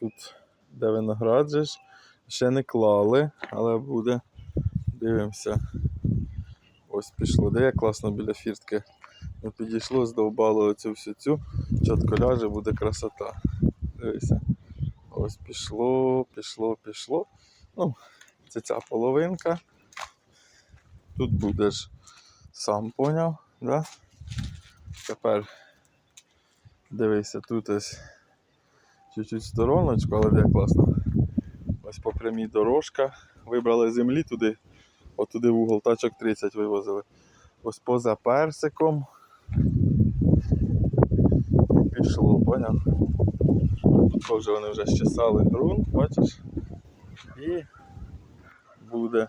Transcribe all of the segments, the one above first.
Тут де виноград. Ще не клали, але буде. Дивимося. Ось пішло. Де як класно біля фіртки. Не підійшло, здовбало оцю всю цю. Чітко ляже, буде красота. Дивися. Ось пішло, пішло, пішло. Ну, це ця половинка. Тут будеш сам поняв, да? Тепер дивися, тут ось чуть-чуть стороночку, але де класно. Ось по прямій дорожка. Вибрали землі туди, отуди в угол тачок 30 вивозили. Ось поза персиком. Пішло, поняв? Тут теж вони вже щесали ґрунт, бачиш? І буде.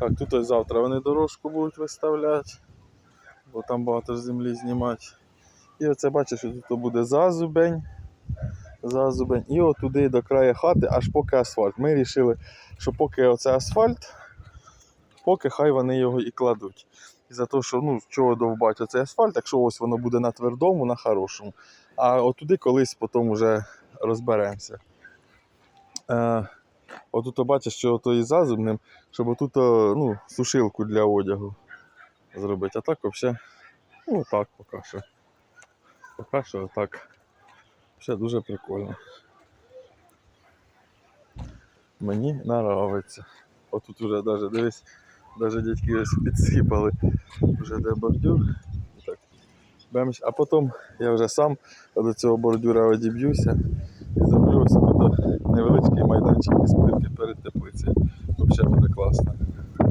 Так, тут ось завтра вони дорожку будуть виставляти, бо там багато землі знімати. І оце бачиш, що тут буде зазубень. Зазубень. І отуди до краю хати, аж поки асфальт. Ми вирішили, що поки оце асфальт, поки хай вони його і кладуть. І за те, що ну, чого довбать оцей асфальт, якщо ось воно буде на твердому, на хорошому. А отуди колись потім вже розберемося. Е, отут бачиш, що ото і зазубним, щоб отут ну, сушилку для одягу зробити. А так взагалі, ну так поки що. Поки що так. Ще дуже прикольно. Мені подобається. Отут вже навіть дивись, навіть дядьки ось підсипали. Вже де бордюр. Так. А потім я вже сам до цього бордюра одіб'юся і зроблю тут невеличкий майданчик із плитки перед теплицею. Взагалі буде класно.